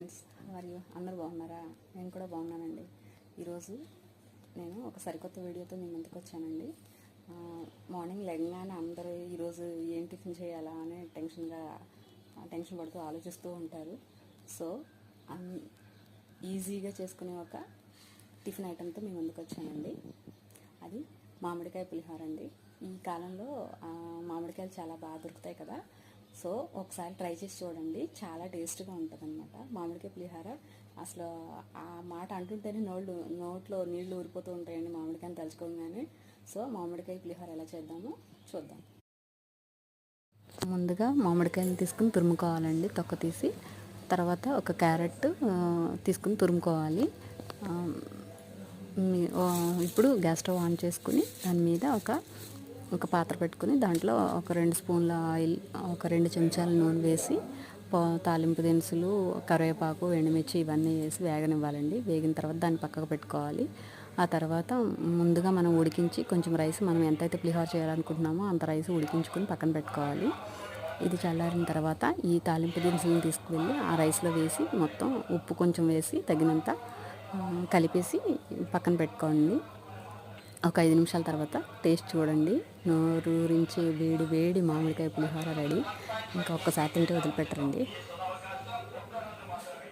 Friends మరియు అందరు బాగున్నారా? నేను కూడా బాగున్నానండి. ఈరోజు నేను ఒక సరికొత్త వీడియోతో మీ ముందుకు వచ్చానండి. మార్నింగ్ లెగ్గానే అందరూ ఈరోజు ఏం టిఫిన్ చేయాలా అని టెన్షన్గా టెన్షన్ పడుతూ ఆలోచిస్తూ ఉంటారు. సో అన్- ఈజీగా చేసుకునే ఒక టిఫిన్ ఐటెంతో మీ ముందుకు వచ్చానండి. అది మామిడికాయ పులిహోర అండి. ఈ కాలంలో మామిడికాయలు చాలా బాగా దొరుకుతాయి కదా. సో ఒకసారి ట్రై చేసి చూడండి. చాలా టేస్ట్గా ఉంటుంది అనమాట మామిడికాయ పులిహోర. అసలు ఆ మాట అంటుంటేనే నోళ్ళు నోట్లో నీళ్ళు ఊరిపోతూ ఉంటాయండి మామిడికాయని తలుచుకోగానే. సో మామిడికాయ పులిహార ఎలా చేద్దామో చూద్దాం. ముందుగా మామిడికాయలు తీసుకుని తురుముకోవాలండి. తొక్క తీసి తర్వాత ఒక క్యారెట్ తీసుకుని తురుముకోవాలి. ఇప్పుడు గ్యాస్ స్టవ్ ఆన్ చేసుకుని దాని మీద ఒక ఒక పాత్ర పెట్టుకుని దాంట్లో ఒక రెండు స్పూన్ల ఆయిల్ ఒక రెండు చెంచాల నూనె వేసి తాలింపు దినుసులు కరివేపాకు ఎండుమిర్చి ఇవన్నీ వేసి వేగనివ్వాలండి. వేగిన తర్వాత దాన్ని పక్కకు పెట్టుకోవాలి. ఆ తర్వాత ముందుగా మనం ఉడికించి కొంచెం రైస్ మనం ఎంతైతే పులిహోర చేయాలనుకుంటున్నామో అంత రైస్ ఉడికించుకొని పక్కన పెట్టుకోవాలి. ఇది చల్లారిన తర్వాత ఈ తాలింపు దినుసులను తీసుకువెళ్ళి ఆ రైస్లో వేసి మొత్తం ఉప్పు కొంచెం వేసి తగినంత కలిపేసి పక్కన పెట్టుకోండి. ఒక ఐదు నిమిషాల తర్వాత టేస్ట్ చూడండి. నోరూరించి వేడి వేడి మామిడికాయ పులిహోర రెడీ. ఇంకా ఒక్కసారి తింటే వదిలిపెట్టరండి.